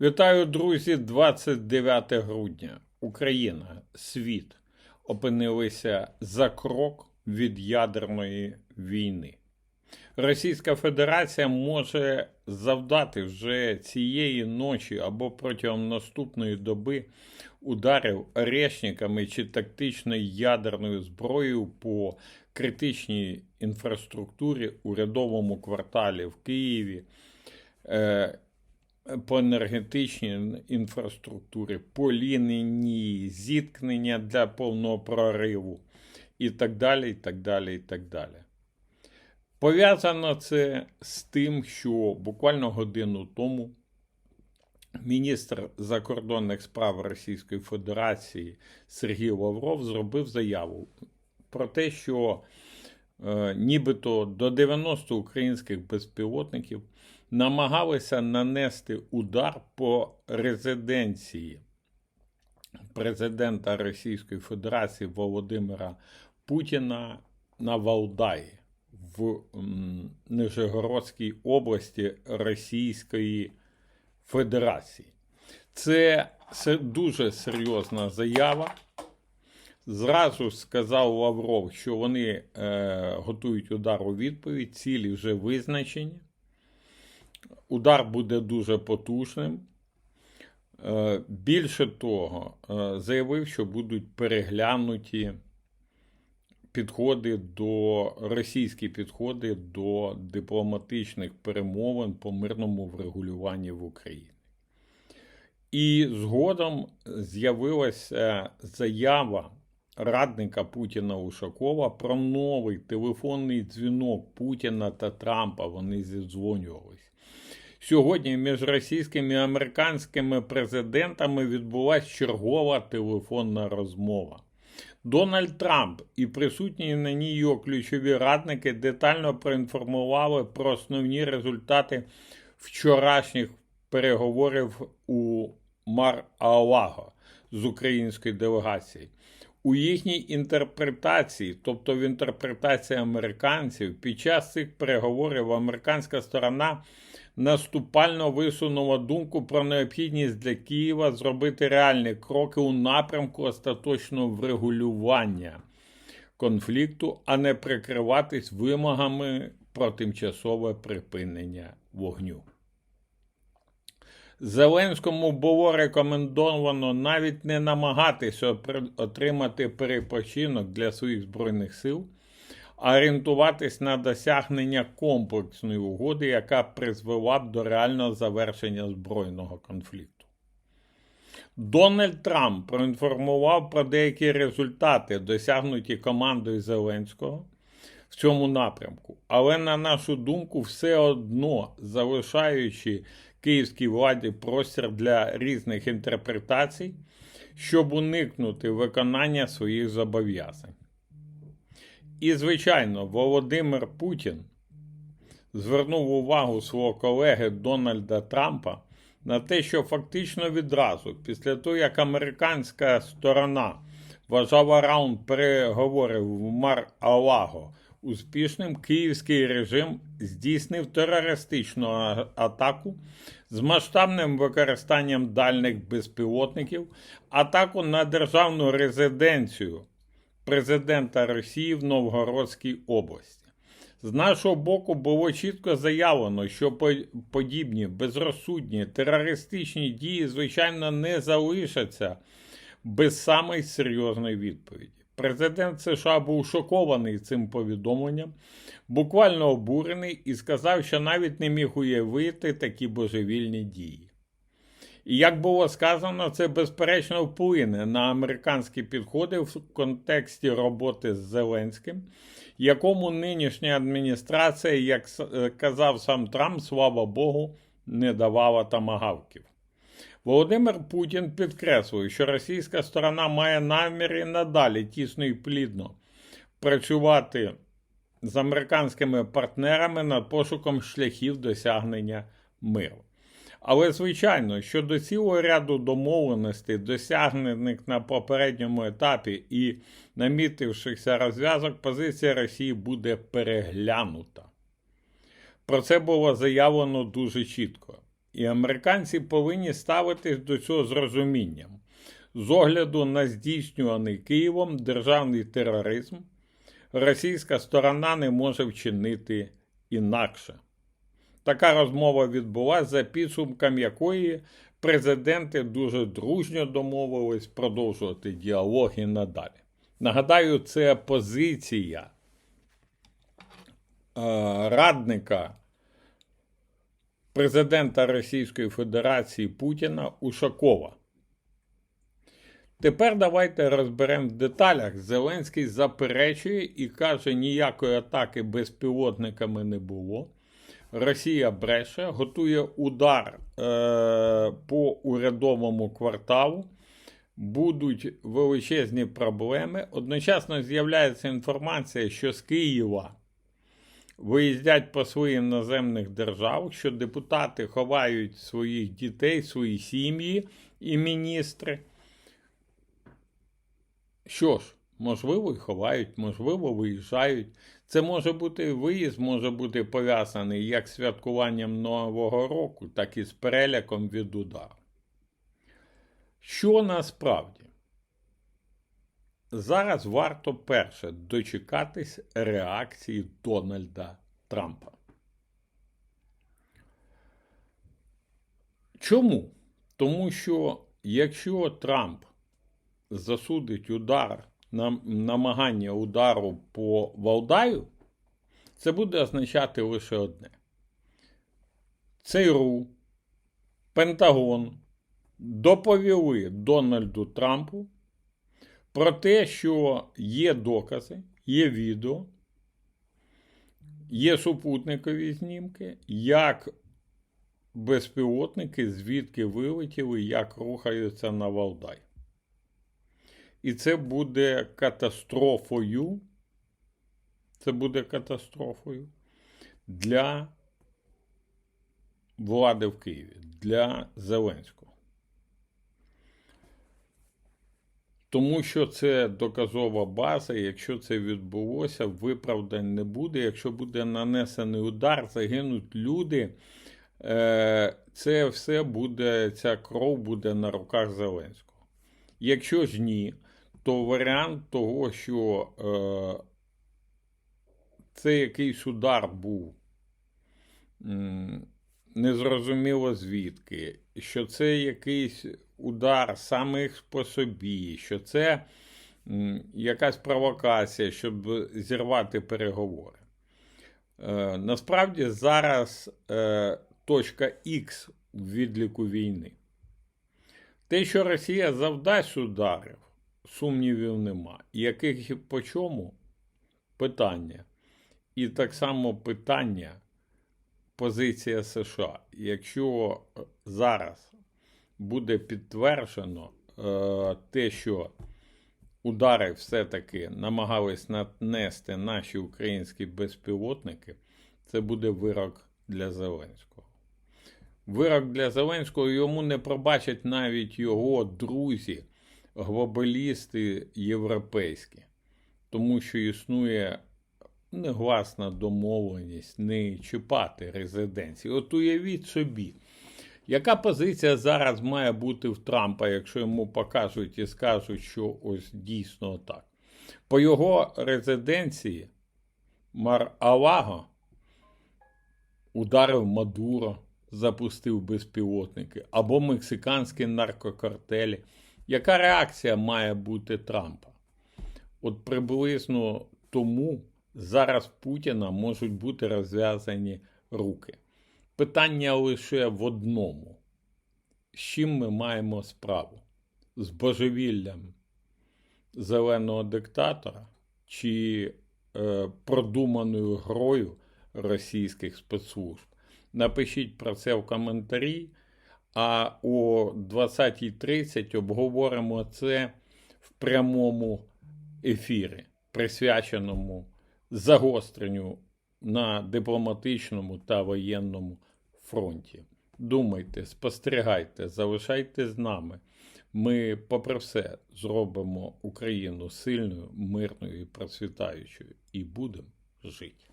Вітаю, друзі! 29 грудня. Україна, світ опинилися за крок від ядерної війни. Російська Федерація може завдати вже цієї ночі або протягом наступної доби ударів орешниками чи тактичною ядерною зброєю по критичній інфраструктурі, урядовому кварталі в Києві. По енергетичній інфраструктурі, по лінії зіткнення для повного прориву і так далі. і так далі, і так далі. Пов'язано це з тим, що буквально годину тому міністр закордонних справ Російської Федерації Сергій Лавров зробив заяву про те, що нібито до 90 українських безпілотників намагалися нанести удар по резиденції президента Російської Федерації Володимира Путіна на Валдаї в Нижегородській області Російської Федерації. Це дуже серйозна заява. Зразу сказав Лавров, що вони е, готують удар у відповідь, цілі вже визначені. Удар буде дуже потужним. Е, Більше того, е, заявив, що будуть переглянуті підходи до російські підходи до дипломатичних перемовин по мирному врегулюванні в Україні. І згодом з'явилася заява радника Путіна Ушакова про новий телефонний дзвінок Путіна та Трампа. Вони зідзвонювались. Сьогодні між російськими і американськими президентами відбулася чергова телефонна розмова. Дональд Трамп і присутні на ній його ключові радники детально проінформували про основні результати вчорашніх переговорів у Мар-Алаго з українською делегацією. У їхній інтерпретації, тобто в інтерпретації американців, під час цих переговорів американська сторона наступально висунула думку про необхідність для Києва зробити реальні кроки у напрямку остаточного врегулювання конфлікту, а не прикриватись вимогами про тимчасове припинення вогню. Зеленському було рекомендовано навіть не намагатися отримати перепочинок для своїх збройних сил, а орієнтуватись на досягнення комплексної угоди, яка призвела б до реального завершення збройного конфлікту. Дональд Трамп проінформував про деякі результати, досягнуті командою Зеленського в цьому напрямку, але, на нашу думку, все одно залишаючи київській владі простір для різних інтерпретацій, щоб уникнути виконання своїх зобов'язань. І, звичайно, Володимир Путін звернув увагу свого колеги Дональда Трампа на те, що фактично відразу, після того, як американська сторона вважала раунд переговорів в Мар-Алаго успішним, київський режим здійснив терористичну атаку з масштабним використанням дальних безпілотників, атаку на державну резиденцію президента Росії в Новгородській області. З нашого боку було чітко заявлено, що по- подібні безрозсудні терористичні дії, звичайно, не залишаться без самої серйозної відповіді. Президент США був шокований цим повідомленням, буквально обурений і сказав, що навіть не міг уявити такі божевільні дії. І як було сказано, це безперечно вплине на американські підходи в контексті роботи з Зеленським, якому нинішня адміністрація, як е, казав сам Трамп, слава Богу, не давала тамагавків. Володимир Путін підкреслив, що російська сторона має наміри надалі тісно і плідно працювати з американськими партнерами над пошуком шляхів досягнення миру. Але, звичайно, щодо цілого ряду домовленостей, досягнених на попередньому етапі і намітившихся розв'язок, позиція Росії буде переглянута. Про це було заявлено дуже чітко. І американці повинні ставитись до цього з розумінням. З огляду на здійснюваний Києвом державний тероризм, російська сторона не може вчинити інакше. Така розмова відбулася, за підсумком якої президенти дуже дружньо домовились продовжувати діалог і надалі. Нагадаю, це позиція е, радника президента Російської Федерації Путіна Ушакова. Тепер давайте розберемо в деталях. Зеленський заперечує і каже, ніякої атаки безпілотниками не було. Росія бреше, готує удар е, по урядовому кварталу. Будуть величезні проблеми. Одночасно з'являється інформація, що з Києва виїздять посли іноземних держав, що депутати ховають своїх дітей, свої сім'ї і міністри. Що ж, можливо, і ховають, можливо, виїжджають. Це може бути виїзд, може бути пов'язаний як з святкуванням Нового року, так і з переляком від удару. Що насправді? Зараз варто перше дочекатись реакції Дональда Трампа. Чому? Тому що якщо Трамп засудить удар намагання удару по Валдаю, це буде означати лише одне: ЦРУ, Пентагон доповіли Дональду Трампу про те, що є докази, є відео, є супутникові знімки, як безпілотники звідки вилетіли, як рухаються на Валдай. І це буде катастрофою. Це буде катастрофою для влади в Києві, для Зеленського. Тому що це доказова база, якщо це відбулося, виправдань не буде. Якщо буде нанесений удар, загинуть люди, е, це все буде, ця кров буде на руках Зеленського. Якщо ж ні, то варіант того, що е, це якийсь удар був незрозуміло звідки, що це якийсь удар самих по собі, що це якась провокація, щоб зірвати переговори. Е, насправді зараз е, точка Х в відліку війни. Те, що Росія завдасть ударів, сумнівів нема. Яких і по чому? Питання. І так само питання, позиція США. Якщо зараз буде підтверджено е, те, що удари все-таки намагались нанести наші українські безпілотники, це буде вирок для Зеленського. Вирок для Зеленського йому не пробачать навіть його друзі глобалісти європейські, тому що існує негласна домовленість не чіпати резиденції. От уявіть собі, яка позиція зараз має бути в Трампа, якщо йому покажуть і скажуть, що ось дійсно так. По його резиденції Мар Алаго ударив Мадуро, запустив безпілотники або мексиканські наркокартелі. Яка реакція має бути Трампа? От приблизно тому зараз Путіна можуть бути розв'язані руки. Питання лише в одному: з чим ми маємо справу? З божевіллям зеленого диктатора чи е, продуманою грою російських спецслужб? Напишіть про це в коментарі. А о 20.30 обговоримо це в прямому ефірі, присвяченому загостренню на дипломатичному та воєнному фронті. Думайте, спостерігайте, залишайте з нами. Ми, попри все, зробимо Україну сильною, мирною і процвітаючою і будемо жити.